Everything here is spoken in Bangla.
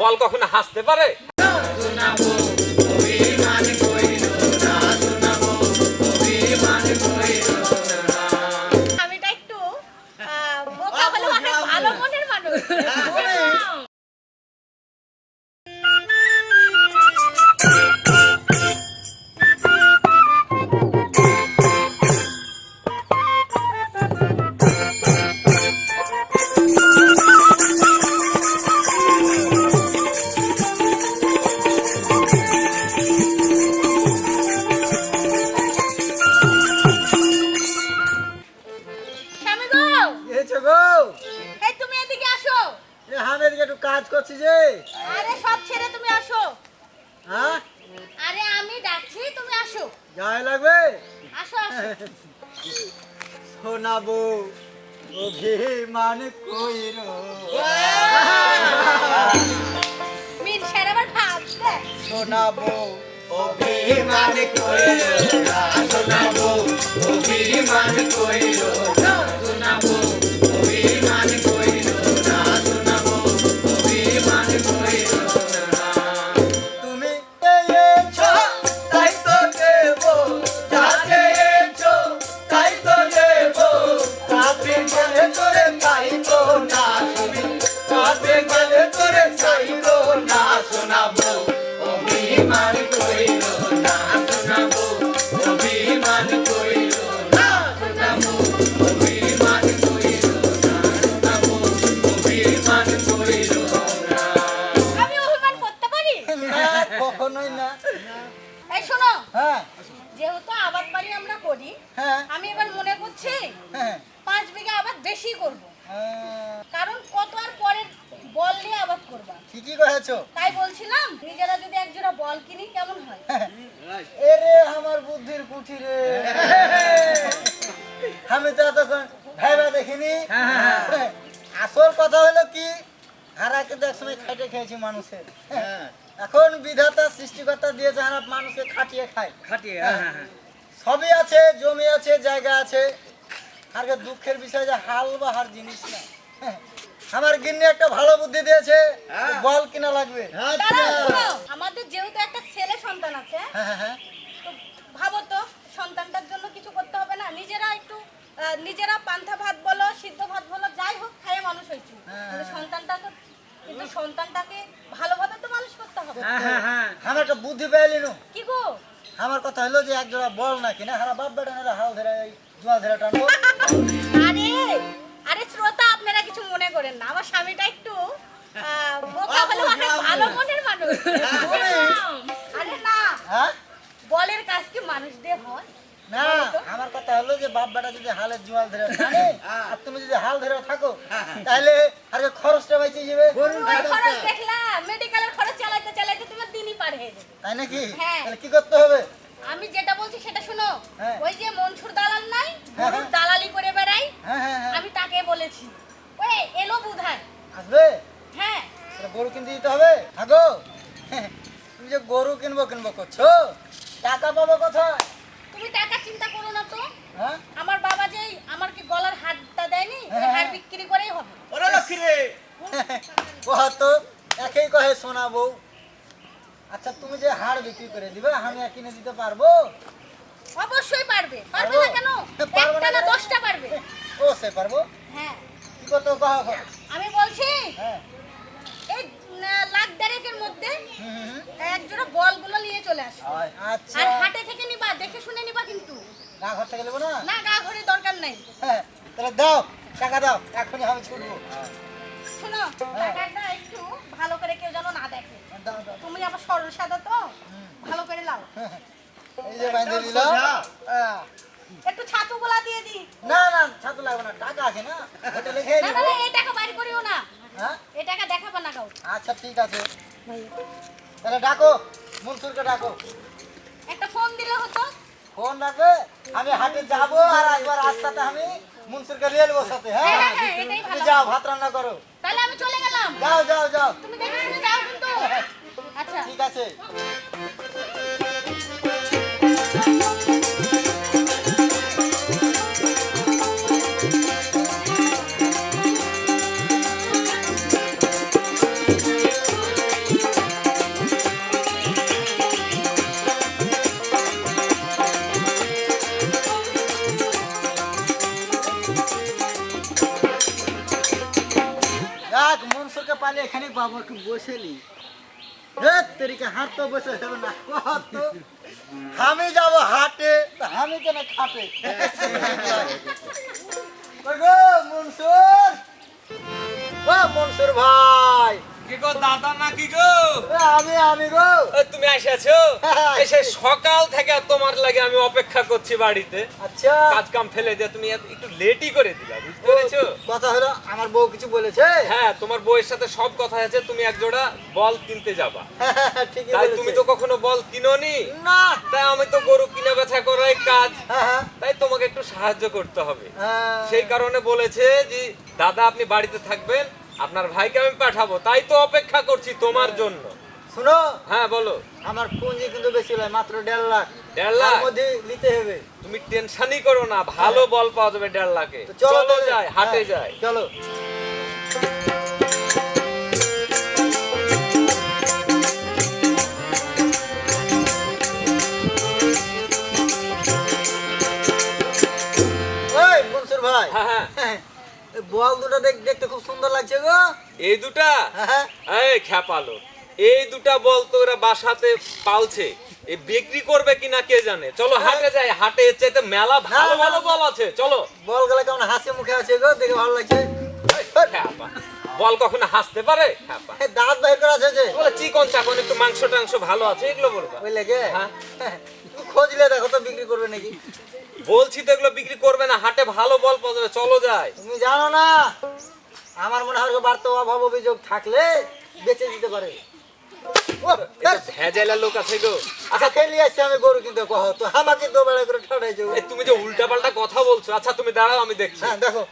বল কখনো হাসতে পারে? আমি ভালো মনের মানুষ। এসো গো? এই তুমি এদিকে আসো। এ আমি এদিকে একটু কাজ করছি যে। আরে সব ছেড়ে তুমি আসো। হ্যাঁ? আরে আমি ডাকছি তুমি আসো। গায়ে লাগবে? আসো আসো। শোনাবো অভিমান কইরো। মিন সের আবার ভাব দেখ শোনাবো অভিমান কইরো। শোনাবো কখনোই না। এই শোনো হ্যাঁ। যেহেতু আবাদ বাড়ি আমরা করি হ্যাঁ। আমি এবার মনে করছি হ্যাঁ। পাঁচ বিঘা আবাদ বেশি করব। হ্যাঁ, কারণ কত আর পরের বল নিয়ে আবাদ করবা। ঠিকই করেছ। তাই বলছিলাম নিজেরা যদি এক জোড়া বল কিনি কেমন হয়? এরে আমার বুদ্ধির কুঠি রে। আমি তো এতক্ষণ ভাইবা দেখিনি। আসল কথা হলো কি? হারা কিন্তু একসময় খাইটে খেয়েছি মানুষের। এখন বিধাতা সৃষ্টিকর্তা দিয়ে হারা মানুষকে খাটিয়ে খায়। খাটিয়ে হ্যাঁ, সবই আছে জমি আছে জায়গা আছে। আর দুঃখের বিষয় যে হাল বা হার জিনিস না। হ্যাঁ, আমার গিন্নি একটা ভালো বুদ্ধি দিয়েছে বল কিনা লাগবে? আমাদের যেহেতু একটা ছেলে সন্তান আছে হ্যাঁ হ্যাঁ হ্যাঁ। তো ভাবো তো সন্তানটার জন্য কিছু করতে হবে না। নিজেরা একটু আহ, নিজেরা পান্থা ভাত বলো সিদ্ধ ভাত বলো যাই হোক খাইয়ে মানুষ হয়েছে। হ্যাঁ। কিন্তু সন্তানটাকে কিন্তু সন্তানটাকে ভালোভাবে তো মানুষ করতে হবে হ্যাঁ হ্যাঁ হ্যাঁ আমার একটা বুদ্ধি পেয়ে নু কি গো? আমার কথা হলো যে এক জোড়া বল নাকি না? হারা বাপ বেটা নেরা হাল ধরে জোয়াল ধরে টানবো। আরে আরে শ্রোতা আপনারা কিছু মনে করেন না। আমার স্বামীটা একটু বোকা হলেও অনেক ভালো মনের মানুষ। আরে না হ্যাঁ? বলের কাজ কি মানুষ দিয়ে হয়? না আমার কথা হলো যে বাপ বেটা যদি হালের জোয়াল ধরে টানে আর তুমি যদি হাল ধরে থাকো তাহলে আর খরচটা বেঁচে যাবে? খরচ দেখলাম মেডিকেলের খরচ চালাইতে চালাইতে তোমার দিনই পার হয়ে যাবে তাই নাকি? হ্যাঁ। তাহলে কি করতে হবে? আমি যেটা বলছি সেটা শোনো। হ্যাঁ। ওই যে মনসুর দালাল নাই হ্যাঁ, গরুর। দালালি করে বেড়াই হ্যাঁ হ্যাঁ হ্যাঁ। আমি তাকে বলেছি। ওই এলো বুধায় আসবে? হ্যাঁ। গরু কিনতে দিতে হবে? থাকো। তুমি যে গরু কিনবো কিনবো করছ? টাকা পাবো কোথায়? তুমি টাকা চিন্তা করো না তো। আমার বাবা যে আমার কি গলার হাতটা দেয়নি হাত। বিক্রি করেই হবে। ওরে লক্ষ্মী রে। কহ তো একেই কহে সোনা বউ। আচ্ছা তুমি যে হাড় বিক্রি করে দিবে আমি আর কিনে দিতে পারব? অবশ্যই পারবে। পারবে না কেন? একটা না কেন? দশটা পারবে। ও সে পারব? হ্যাঁ। কি করতে কহ। আমি বলছি হ্যাঁ। এই লাখ দেড়েকের মধ্যে হুম, হুম, হুম। এক জোড়া বলগুলো নিয়ে চলে আসো। আচ্ছা। আর হাটে থেকে নিবা দেখে শুনে নিবা কিন্তু। গা ঘর থেকে নেব না? না গা ঘরে দরকার নাই। হ্যাঁ তাহলে দাও টাকা দাও এখনই আমি ছুটবো। শোনো হ্যাঁ। টাকাটা একটু ভালো করে কেউ যেন না দেখে। আবার সরল সাদা তো। ভালো করে লাও। এই যে বাইন্ধে দিল। হ্যাঁ। একটু ছাতু গোলা দিয়ে দি। না না ছাতু লাগবে না টাকা আছে না। হোটেলে খেয়ে না না না, এই টাকা বাইর করিও না। হ্যাঁ? এই টাকা দেখাবা না কাউ আচ্ছা ঠিক আছে। তাহলে ডাকো মনসুরকে ডাকো। একটা ফোন দিলে হতো। ফোন রাখবে আমি হাটে যাব আর একবার রাস্তাতে আমি মনসুরকে নিয়ে নেব সাথে হ্যাঁ হ্যাঁ, হ্যাঁ। যাও ভাত রান্না করো। তাহলে আমি চলে গেলাম। যাও যাও যাও। তুমি দেখে। গেছে পালে এখানে বাবা একটু বসে নি তেরিকে হাত তো বসে হবে না আমি যাব হাটে আমি কেন খাটে? গো দাদা নাকি গো? আমি আমি গো। তুমি এসেছ? হ্যাঁ। এসে সকাল থেকে তোমার লাগে আমি অপেক্ষা করছি বাড়িতে। আচ্ছা। কাজ কাম ফেলে দিয়ে তুমি একটু লেটই করে দিলা বুঝতে পেরেছ? কথা হলো আমার বউ কিছু বলেছে? হ্যাঁ তোমার বউয়ের সাথে সব কথা আছে তুমি এক জোড়া বল কিনতে যাবা। ঠিকই তাই তুমি তো কখনো বল কিনোনি? না। তাই আমি তো গরু কিনে বেচা করাই কাজ। হ্যাঁ হ্যাঁ। তাই তোমাকে একটু সাহায্য করতে হবে। হ্যাঁ। সেই কারণে বলেছে যে দাদা আপনি বাড়িতে থাকবেন আপনার ভাইকে আমি পাঠাবো তাই তো অপেক্ষা করছি তোমার জন্য। শুনো? হ্যাঁ বলো। আমার পুঁজি কিন্তু বেশি নয় মাত্র দেড় লাখ। দেড় লাখ? মধ্যে নিতে হবে। তুমি টেনশনই করো না ভালো বল পাওয়া যাবে দেড় লাখে। চলো যাই হাটে হ্যাঁ, যাই। চলো। ভাই। হ্যাঁ। হ্যাঁ। বল দুটো দেখ দেখতে খুব সুন্দর লাগছে গো। এই দুটা? হ্যাঁ। এই খ্যাপালো। এই দুটা বল তো ওরা বাসাতে পালছে। এই বিক্রি করবে কিনা কে জানে? চলো হাটে যাই। হাটে চাইতে মেলা ভালো না, না। ভালো বল আছে। চলো। বলগুলো কেমন হাসি মুখে আছে গো দেখে ভালো লাগছে। বল কখনো হাসতে পারে? দাঁত বাইর করা আছে বলে চিকন চাকন একটু মাংস টাংস ভালো আছে এগুলো বলবা। ওই লেগে হ্যাঁ। খোঁজলে দেখো তো বিক্রি করবে নাকি। বলছি তো এগুলো বিক্রি করবে না হাটে ভালো বল পাওয়া যাবে চলো যাই। তুমি জানো না আমার মনে হয় বাড়তে অভাব অভিযোগ থাকলে বেঁচে দিতে পারে। ভেজাইলা লোক আছে গো। আচ্ছা খেলি আসছে আমি গরু কিনতে কহ তো আমাকে দোবেলা করে ঠাড়াই যাব তুমি যে উল্টা পাল্টা কথা বলছো আচ্ছা তুমি দাঁড়াও আমি দেখছি। হ্যাঁ দেখো।